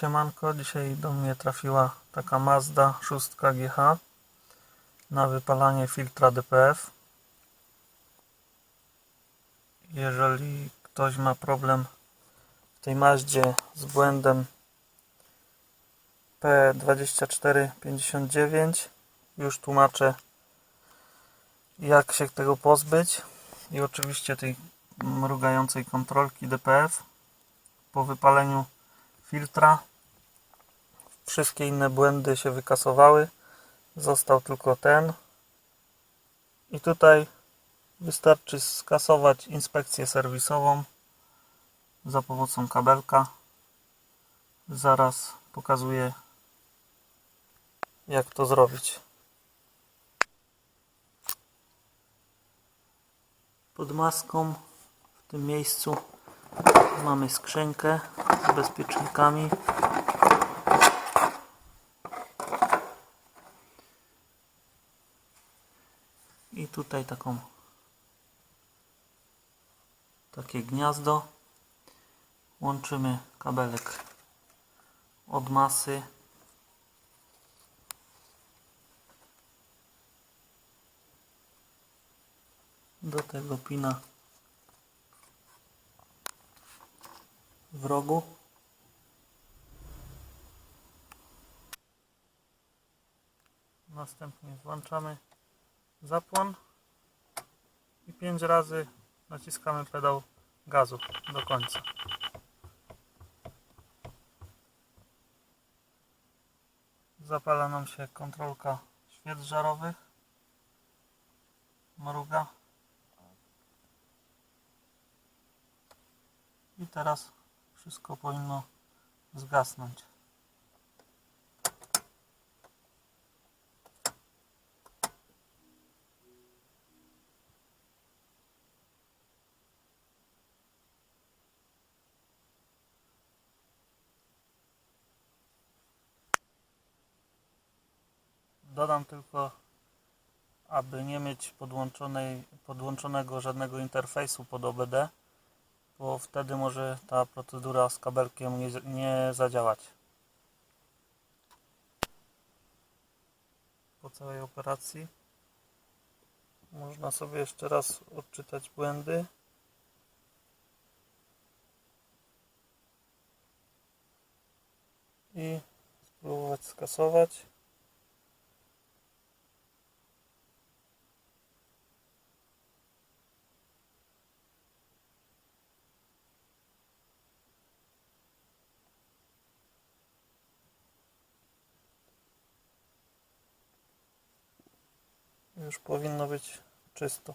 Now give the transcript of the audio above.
Siemanko, dzisiaj do mnie trafiła taka Mazda 6 GH na wypalanie filtra DPF. Jeżeli ktoś ma problem w tej Mazdzie z błędem P2459, już tłumaczę jak się tego pozbyć i oczywiście tej mrugającej kontrolki DPF po wypaleniu filtra. Wszystkie inne błędy się wykasowały. Został tylko ten. I tutaj wystarczy skasować inspekcję serwisową za pomocą kabelka. Zaraz pokazuję jak to zrobić. Pod maską w tym miejscu mamy skrzynkę z bezpiecznikami. I tutaj taką takie gniazdo. Łączymy kabelek od masy do tego pina w rogu. Następnie włączamy zapłon i 5 razy naciskamy pedał gazu do końca. Zapala nam się kontrolka świec żarowych. Mruga. I teraz wszystko powinno zgasnąć. Dodam tylko, aby nie mieć podłączonego żadnego interfejsu pod OBD, bo wtedy może ta procedura z kabelkiem nie, nie zadziałać. Po całej operacji można sobie jeszcze raz odczytać błędy. I spróbować skasować. Już powinno być czysto.